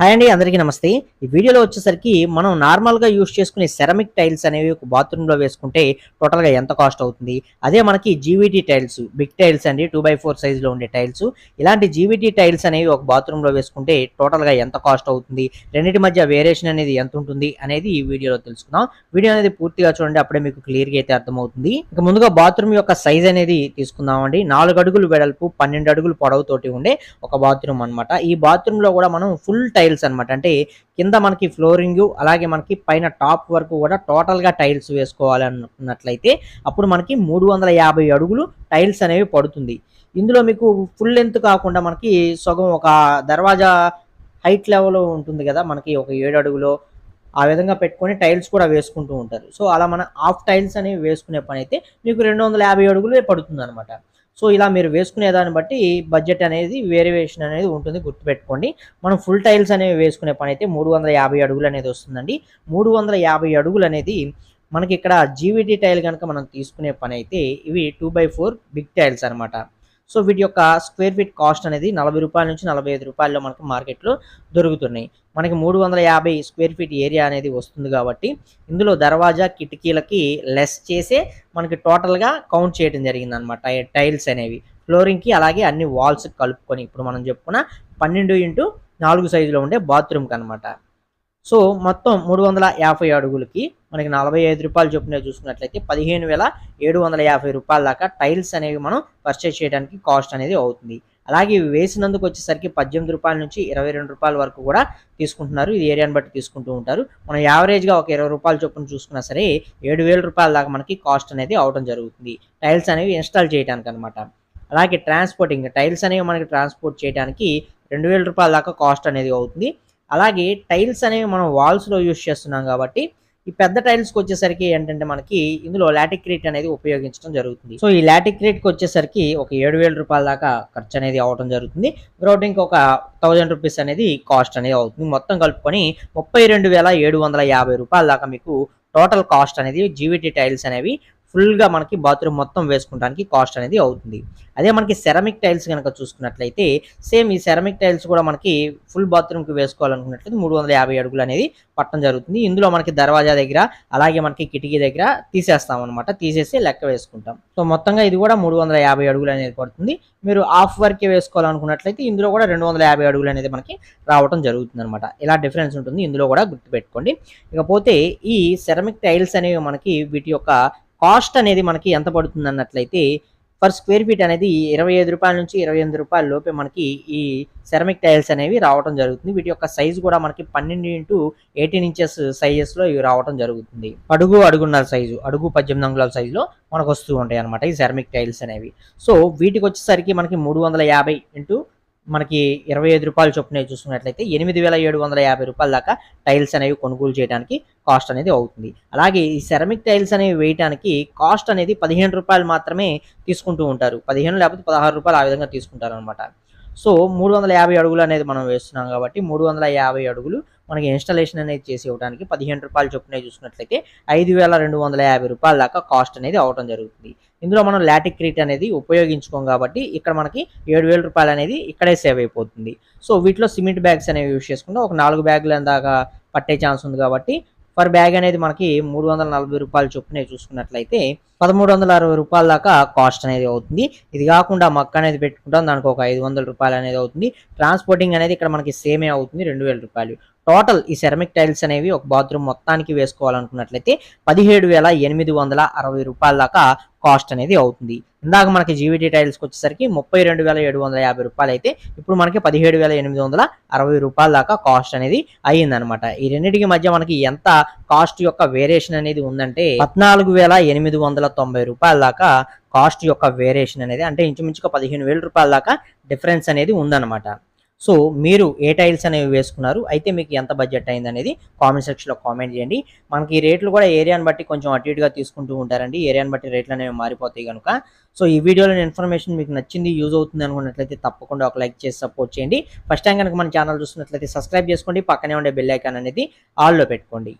Hi అండి అందరికీ నమస్తే. ఈ వీడియోలో వచ్చేసరికి మనం నార్మల్గా యూస్ చేసుకునే సెరమిక్ టైల్స్ అనేవి ఒక బాత్రూంలో వేసుకుంటే టోటల్గా ఎంత కాస్ట్ అవుతుంది? అదే మనకి జీవీటీ టైల్స్ బిగ్ టైల్స్ అండి టూ బై ఫోర్ సైజులో ఉండే టైల్స్. ఇలాంటి జీవీటీ టైల్స్ అనేవి ఒక బాత్రూంలో వేసుకుంటే టోటల్గా ఎంత కాస్ట్ అవుతుంది? రెండింటి మధ్య వేరియేషన్ అనేది ఎంత ఉంటుంది అనేది ఈ వీడియోలో తెలుసుకుందాం. వీడియో అనేది పూర్తిగా చూడండి అప్పుడే మీకు క్లియర్గా అయితే అర్థమవుతుంది. ఇక ముందుగా బాత్రూమ్ యొక్క సైజ్ అనేది తీసుకుందామండి నాలుగు అడుగులు వెడల్పు పన్నెండు అడుగులు పొడవుతోటి ఉండే ఒక బాత్రూమ్ అన్నమాట. ఈ బాత్రూమ్లో కూడా మనం ఫుల్ టైల్స్ అన్నమాట. అంటే కింద మనకి ఫ్లోరింగ్ అలాగే మనకి పైన టాప్ వరకు కూడా టోటల్గా టైల్స్ వేసుకోవాలి అప్పుడు మనకి మూడు వందల యాభై అడుగులు టైల్స్ అనేవి పడుతుంది. ఇందులో మీకు ఫుల్ లెంత్ కాకుండా మనకి సగం ఒక దర్వాజా హైట్ లెవెల్ ఉంటుంది కదా మనకి ఒక ఏడు అడుగులో. ఆ విధంగా పెట్టుకొని టైల్స్ కూడా వేసుకుంటూ ఉంటారు. సో అలా మన హాఫ్ టైల్స్ అనేవి వేసుకునే పని అయితే మీకు రెండు వందల యాభై అడుగులే పడుతుంది అనమాట సో ఇలా మీరు వేసుకునే దాన్ని బట్టి బడ్జెట్ అనేది వేరియేషన్ అనేది ఉంటుంది గుర్తుపెట్టుకోండి. మనం ఫుల్ టైల్స్ అనేవి వేసుకునే పని అయితే మూడు వందల యాభై అడుగులు అనేది వస్తుందండి. మూడు వందల యాభై అడుగులు అనేది మనకి ఇక్కడ జీవిటీ టైల్ కనుక మనం తీసుకునే పని అయితే ఇవి two by four big tiles అనమాట సో వీటి యొక్క స్క్వేర్ ఫీట్ కాస్ట్ అనేది నలభై రూపాయల నుంచి నలభై ఐదు రూపాయల్లో మనకు మార్కెట్లో దొరుకుతున్నాయి. మనకి మూడు వందల యాభై స్క్వేర్ ఫీట్ ఏరియా అనేది వస్తుంది కాబట్టి ఇందులో దర్వాజా కిటికీలకి లెస్ చేసే మనకి టోటల్గా కౌంట్ చేయడం జరిగింది అనమాట టైల్స్ అనేవి. ఫ్లోరింగ్కి అలాగే అన్ని వాల్స్ కలుపుకొని ఇప్పుడు మనం చెప్పుకున్న పన్నెండు ఇంటూ నాలుగు సైజులో ఉండే బాత్రూమ్కి అనమాట సో మొత్తం మూడు వందల యాభై అడుగులకి మనకి నలభై ఐదు రూపాయలు చొప్పున చూసుకున్నట్లయితే పదిహేను వేల ఏడు వందల యాభై రూపాయల దాకా టైల్స్ అనేవి మనం పర్చేస్ చేయడానికి కాస్ట్ అనేది అవుతుంది. అలాగే ఇవి వేసినందుకు వచ్చేసరికి పద్దెనిమిది రూపాయల నుంచి ఇరవై రెండు రూపాయల వరకు కూడా తీసుకుంటున్నారు. ఇది ఏరియాని బట్టి తీసుకుంటూ ఉంటారు. మనం యావరేజ్గా ఒక ఇరవై రూపాయల చొప్పున చూసుకున్నా సరే ఏడు వేల రూపాయల దాకా మనకి కాస్ట్ అనేది అవడం జరుగుతుంది. టైల్స్ అనేవి ఇన్స్టాల్ చేయడానికి అనమాట అలాగే ట్రాన్స్పోర్టింగ్ టైల్స్ అనేవి మనకి ట్రాన్స్పోర్ట్ చేయడానికి రెండు వేల రూపాయల దాకా కాస్ట్ అనేది అవుతుంది. అలాగే టైల్స్ అనేవి మనం వాల్స్లో యూస్ చేస్తున్నాం కాబట్టి ఈ పెద్ద టైల్స్కి వచ్చేసరికి ఏంటంటే మనకి ఇందులో లాటిక్రేట్ అనేది ఉపయోగించడం జరుగుతుంది. సో ఈ లాటిక్రేట్కి వచ్చేసరికి ఒక ఏడు వేల రూపాయల దాకా ఖర్చు అనేది అవడం జరుగుతుంది. గ్రౌటింగ్కి ఒక థౌజండ్ రూపీస్ అనేది కాస్ట్ అనేది అవుతుంది. మొత్తం కలుపుకొని ముప్పై రెండు వేల ఏడు వందల యాభై రూపాయల దాకా మీకు టోటల్ కాస్ట్ అనేది జీవిటీ టైల్స్ అనేవి ఫుల్గా మనకి బాత్రూమ్ మొత్తం వేసుకోవడానికి కాస్ట్ అనేది అవుతుంది. అదే మనకి సెరమిక్ టైల్స్ కనుక చూసుకున్నట్లయితే సేమ్ ఈ సెరమిక్ టైల్స్ కూడా మనకి ఫుల్ బాత్రూమ్కి వేసుకోవాలనుకున్నట్లయితే మూడు వందల యాభై అడుగులు అనేది పట్టడం జరుగుతుంది. ఇందులో మనకి దర్వాజా దగ్గర అలాగే మనకి కిటికీ దగ్గర తీసేస్తాం అనమాట తీసేసి లెక్క వేసుకుంటాం. సో మొత్తంగా ఇది కూడా మూడు వందల యాభై అడుగులు అనేది పడుతుంది. మీరు హాఫ్ వర్కే వేసుకోవాలనుకున్నట్లయితే ఇందులో కూడా రెండు వందల యాభై అడుగులు అనేది మనకి రావడం జరుగుతుంది అనమాట ఇలా డిఫరెన్స్ ఉంటుంది. ఇందులో కూడా గుర్తుపెట్టుకోండి. ఇకపోతే ఈ సెరమిక్ టైల్స్ అనేవి మనకి వీటి యొక్క కాస్ట్ అనేది మనకి ఎంత పడుతుంది అన్నట్లయితే పర్ స్క్వేర్ ఫీట్ అనేది ఇరవై ఐదు రూపాయల నుంచి ఇరవై ఎనిమిది రూపాయల లోపే మనకి ఈ సెరమిక్ టైల్స్ అనేవి రావడం జరుగుతుంది. వీటి యొక్క సైజు కూడా మనకి పన్నెండు ఇంటూ ఎయిటీన్ ఇంచెస్ సైజెస్లో ఇవి రావడం జరుగుతుంది. అడుగు అడుగున్నర సైజు అడుగు పద్దెనిమిది అంగుళాల సైజులో మనకు వస్తూ ఉంటాయి అనమాట ఈ సెరమిక్ టైల్స్ అనేవి. సో వీటికి వచ్చేసరికి మనకి మూడు వందల యాభై ఇంటూ మనకి ఇరవై ఐదు రూపాయలు చొప్పున చూసుకున్నట్లయితే ఎనిమిది వేల ఏడు వందల యాభై రూపాయల దాకా టైల్స్ అనేవి కొనుగోలు చేయడానికి కాస్ట్ అనేది అవుతుంది. అలాగే ఈ సెరమిక్ టైల్స్ అనేవి వేయడానికి కాస్ట్ అనేది పదిహేను రూపాయలు మాత్రమే తీసుకుంటూ ఉంటారు. పదిహేను లేకపోతే పదహారు రూపాయలు ఆ విధంగా తీసుకుంటారు అనమాట సో మూడు వందల యాభై అడుగులు అనేది మనం వేస్తున్నాం కాబట్టి మూడు వందల యాభై అడుగులు మనకి ఇన్స్టాలేషన్ అనేది చేసి ఇవ్వడానికి పదిహేను రూపాయలు చొప్పున చూసుకున్నట్లయితే ఐదు వేల రెండు వందల యాభై రూపాయల దాకా కాస్ట్ అనేది అవడం జరుగుతుంది. ఇందులో మనం లాటిక్ క్రీట్ అనేది ఉపయోగించుకోం కాబట్టి ఇక్కడ మనకి ఏడు వేల రూపాయలు అనేది ఇక్కడే సేవ్ అయిపోతుంది. సో వీటిలో సిమెంట్ బ్యాగ్స్ అనేవి యూస్ చేసుకుంటే ఒక నాలుగు బ్యాగులు దాకా పట్టే ఛాన్స్ ఉంది కాబట్టి పర్ బ్యాగ్ అనేది మనకి మూడు వందల నలభై రూపాయలు చొప్పున చూసుకున్నట్లయితే పదమూడు వందల అరవై రూపాయల దాకా కాస్ట్ అనేది అవుతుంది. ఇది కాకుండా మక్క అనేది పెట్టుకుంటాం. దానికి ఒక ఐదు వందల రూపాయలు అనేది అవుతుంది. ట్రాన్స్పోర్టింగ్ అనేది ఇక్కడ మనకి సేమే అవుతుంది. రెండు వేల రూపాయలు. టోటల్ ఈ సెరమిక్ టైల్స్ అనేవి ఒక బాత్రూమ్ మొత్తానికి వేసుకోవాలనుకున్నట్లయితే పదిహేడు వేల ఎనిమిది వందల అరవై రూపాయల దాకా కాస్ట్ అనేది అవుతుంది. ఇందాక మనకి జీవిటీ టైల్స్కి వచ్చేసరికి ముప్పై రెండు వేల ఏడు వందల యాభై రూపాయలు అయితే ఇప్పుడు మనకి పదిహేడు వేల ఎనిమిది వందల అరవై రూపాయల దాకా కాస్ట్ అనేది అయ్యిందనమాట ఈ రెండింటికి మధ్య మనకి ఎంత కాస్ట్ యొక్క వేరియేషన్ అనేది ఉందంటే పద్నాలుగు వేల ఎనిమిది వందల తొంభై రూపాయల దాకా కాస్ట్ యొక్క వేరియేషన్ అనేది అంటే ఇంచుమించుగా పదిహేను వేల రూపాయల దాకా డిఫరెన్స్ అనేది ఉందన్నమాట. సో మీరు ఏ టైల్స్ అనేవి వేసుకున్నారు అయితే మీకు ఎంత బడ్జెట్ అయింది అనేది కామెంట్ సెక్షన్లో కామెంట్ చేయండి. మనకి ఈ రేట్లు కూడా ఏరియాని బట్టి కొంచెం అటు ఇటుగా తీసుకుంటూ ఉంటారండి. ఏరియాని బట్టి రేట్లు అనేవి మారిపోతాయి కనుక. సో ఈ వీడియోలో ఇన్ఫర్మేషన్ మీకు నచ్చింది యూజ్ అవుతుంది అనుకున్నట్లయితే తప్పకుండా ఒక లైక్ చేసి సపోర్ట్ చేయండి. ఫస్ట్ టైం కనుక మన ఛానల్ చూస్తున్నట్లయితే సబ్స్క్రైబ్ చేసుకోండి. పక్కనే ఉండే బెల్ ఐకాన్ అనేది ఆల్లో పెట్టుకోండి.